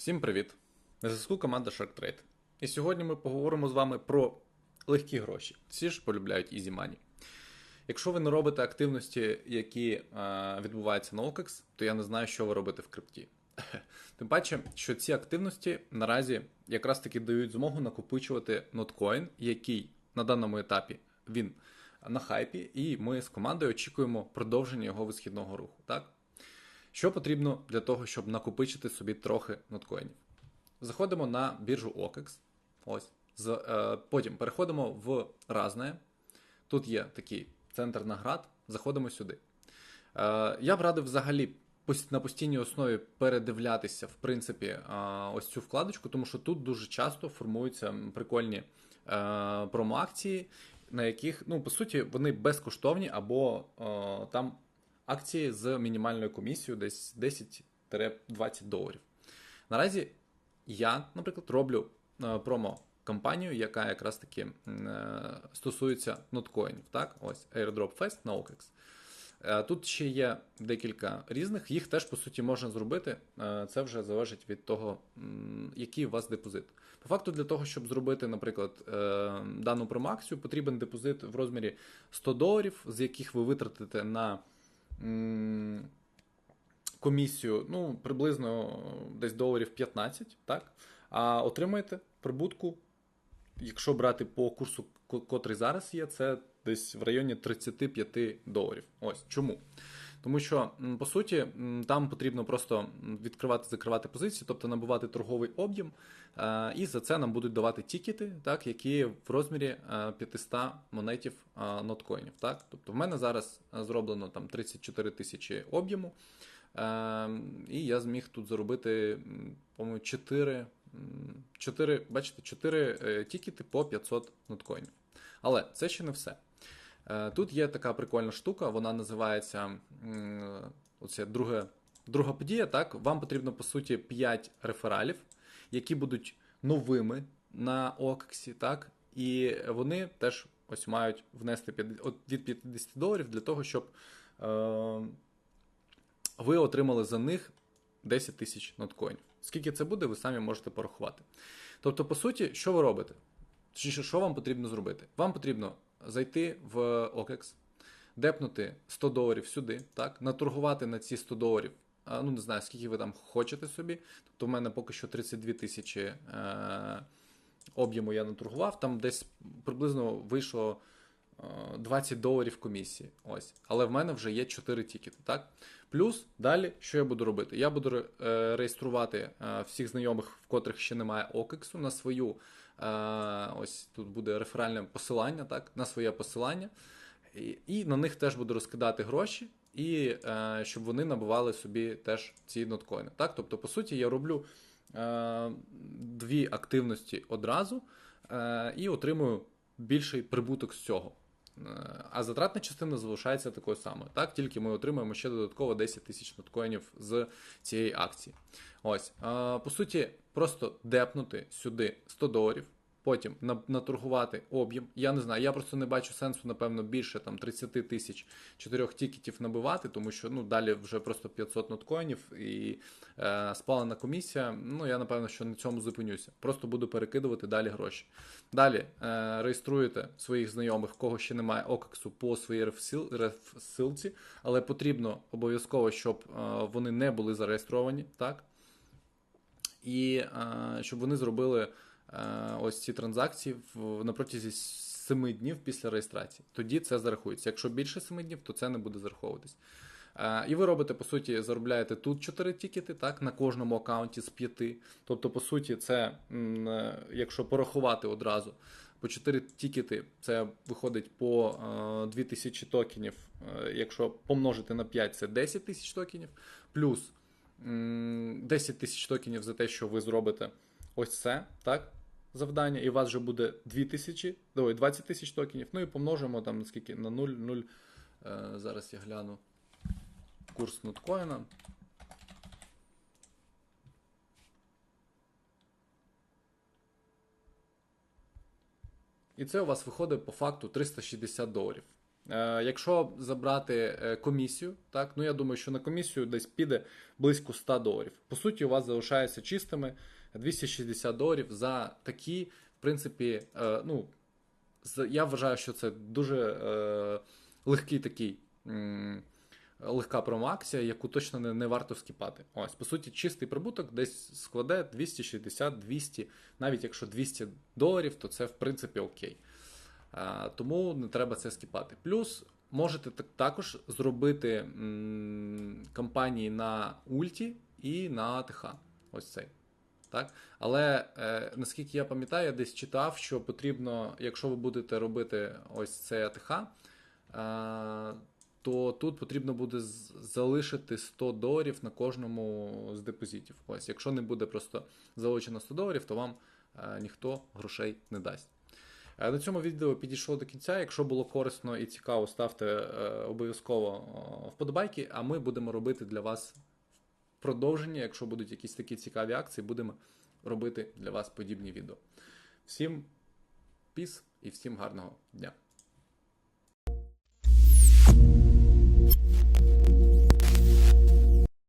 Всім привіт! На зв'язку команда Shark Trade. І сьогодні ми поговоримо з вами про легкі гроші. Всі ж полюбляють Easy Money. Якщо ви не робите активності, які е, відбуваються на OKEX, то я не знаю, що ви робите в крипті. Тим паче, що ці активності наразі якраз таки дають змогу накопичувати ноткоін, який на даному етапі він на хайпі, і ми з командою очікуємо продовження його висхідного руху. Так? Що потрібно для того, щоб накопичити собі трохи ноткоїнів? Заходимо на біржу OKEX. Ось. З, е, потім переходимо в Разне. Тут є такий центр наград. Заходимо сюди. Е, я б радив взагалі на постійній основі передивлятися, в принципі, е, ось цю вкладочку, тому що тут дуже часто формуються прикольні е, промоакції, на яких, ну, по суті, вони безкоштовні або е, там акції з мінімальною комісією десь 10-20 доларів. Наразі я, наприклад, роблю е, промо-кампанію, яка якраз таки е, стосується ноткоїнів. Так, ось Airdrop Fest на OKEX. Е, тут ще є декілька різних, їх теж, по суті, можна зробити. Це вже залежить від того, який у вас депозит. По факту, для того, щоб зробити, наприклад, дану промоакцію, потрібен депозит в розмірі 100 доларів, з яких ви витратите на комісію, ну, приблизно десь доларів 15, так? А отримаєте прибутку, якщо брати по курсу, котрий зараз є, це десь в районі 35 доларів. Ось чому? Тому що, по суті, там потрібно просто відкривати, закривати позиції, тобто набувати торговий об'єм, і за це нам будуть давати тікети, так, які в розмірі 500 монетів ноткоїнів. Так? Тобто в мене зараз зроблено там 34 тисячі об'єму, і я зміг тут заробити, по-моєму, 4, 4, бачите, 4 е, тікети по 500 ноткоїнів. Але це ще не все. Е, тут є така прикольна штука, вона називається оце друге, друга подія. Так, Вам потрібно, по суті, 5 рефералів, які будуть новими на Оксі, так, і вони теж ось мають внести від 50 доларів для того, щоб е, ви отримали за них 10 тисяч ноткоїнів. Скільки це буде, ви самі можете порахувати. Тобто, по суті, що ви робите? Що вам потрібно зробити? Вам потрібно зайти в OKEX, депнути 100 доларів сюди, так, наторгувати на ці 100 доларів. Ну, не знаю, скільки ви там хочете собі. Тобто, в мене поки що 32 тисячі е, об'єму я наторгував, там десь приблизно вийшло 20 доларів комісії. Ось. Але в мене вже є 4 тікети. так? Плюс далі, що я буду робити? Я буду е, реєструвати е, всіх знайомих, в котрих ще немає OKEX, на свою. Е, ось тут буде реферальне посилання, так, на своє посилання. І, і на них теж буду розкидати гроші, і щоб вони набували собі теж ці ноткоїни. Так? Тобто, по суті, я роблю дві активності одразу і отримую більший прибуток з цього. Е, а затратна частина залишається такою самою. Так, тільки ми отримаємо ще додатково 10 тисяч ноткоїнів з цієї акції. Ось, по суті, просто депнути сюди 100 доларів потім наторгувати об'єм. Я не знаю, я просто не бачу сенсу, напевно, більше там 30 тисяч чотирьох тікетів набивати, тому що ну далі вже просто 500 ноткоїнів і е, спалена комісія. Ну я напевно, що на цьому зупинюся. Просто буду перекидувати далі гроші. Далі е, реєструєте своїх знайомих, кого ще немає окексу по своїй рефсилці, але потрібно обов'язково, щоб е, вони не були зареєстровані, так? І е, щоб вони зробили. Е, ось ці транзакції на протязі 7 днів після реєстрації. Тоді це зарахується. Якщо більше 7 днів, то це не буде зараховуватись. Е, і ви робите, по суті, заробляєте тут 4 тікети, так, на кожному аккаунті з 5. Тобто, по суті, це, е, якщо порахувати одразу, по 4 тікети, це виходить по 2000 токенів. Якщо помножити на 5, це 10 тисяч токенів, плюс 10 тисяч токенів за те, що ви зробите ось це, так? Завдання, і у вас вже буде 2000, ой, 20 тисяч токенів. Ну і помножимо там наскільки на 0, 0. Е, зараз я гляну курс ноткоїна. І це у вас виходить по факту 360 доларів. Е, якщо забрати е, комісію, так, ну я думаю, що на комісію десь піде близько 100 доларів. По суті, у вас залишається чистими 260 доларів за такі, в принципі, е, ну, я вважаю, що це дуже е, легкий такий. Легка промоакція, яку точно не, не варто скіпати. Ось, по суті, чистий прибуток десь складе 260-200, навіть якщо 200 доларів, то це в принципі окей. А, тому не треба це скіпати. Плюс можете так- також зробити м, кампанії на ульті і на АТХ. Ось цей. Так? Але е, наскільки я пам'ятаю, я десь читав, що потрібно, якщо ви будете робити ось цей АТХ, е, то тут потрібно буде залишити 100 доларів на кожному з депозитів. Ось, якщо не буде просто залучено 100 доларів, то вам е, ніхто грошей не дасть. Е, На цьому відео підійшло до кінця. Якщо було корисно і цікаво, ставте е, обов'язково вподобайки, а ми будемо робити для вас продовження. Якщо будуть якісь такі цікаві акції, будемо робити для вас подібні відео. Всім піс і всім гарного дня!